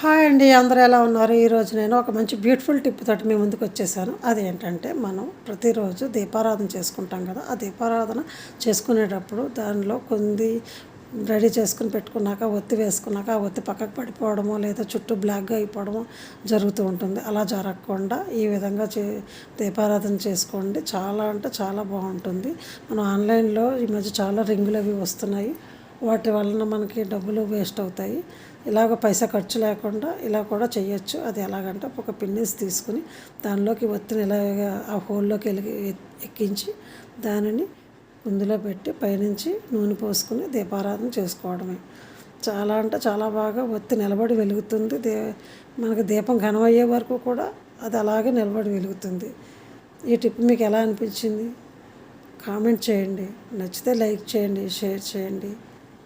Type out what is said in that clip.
Hi అండి అందరూ ఎలా ఉన్నారు? ఈరోజు నేను ఒక మంచి బ్యూటిఫుల్ టిప్ తోటి మీ ముందుకు వచ్చేసాను. అదేంటంటే మనం ప్రతిరోజు దీపారాధన చేసుకుంటాం కదా ఆ దీపారాధన చేసుకునేటప్పుడు దానిలో కొన్ని రెడీ చేసుకుని పెట్టుకున్నాక ఒత్తి వేసుకున్నాక ఆ ఒత్తి పక్కకు పడిపోవడమో లేదా చుట్టూ బ్లాక్గా అయిపోవడమో జరుగుతూ ఉంటుంది. అలా జరగకుండా ఈ విధంగా చే దీపారాధన చేసుకోండి. చాలా అంటే చాలా బాగుంటుంది. మనం ఆన్లైన్లో ఈ మధ్య చాలా రింగులు అవి వస్తున్నాయి. వాటి వలన మనకి డబ్బులు వేస్ట్ అవుతాయి. ఇలాగ పైసా ఖర్చు లేకుండా ఇలా కూడా చేయొచ్చు అది ఎలాగంటే ఒక పిన్నిస్ తీసుకుని దానిలోకి ఒత్తిని ఇలాగ ఆ హోల్లోకి వెలిగి ఎక్కించి దానిని ముందులో పెట్టి పైనుంచి నూనె పోసుకుని దీపారాధన చేసుకోవడమే. చాలా అంటే చాలా బాగా ఒత్తి నిలబడి వెలుగుతుంది. దే మనకి దీపం ఘనమయ్యే వరకు కూడా అది అలాగే నిలబడి వెలుగుతుంది. ఈ టిప్ మీకు ఎలా అనిపించింది? కామెంట్ చేయండి. నచ్చితే లైక్ చేయండి షేర్ చేయండి.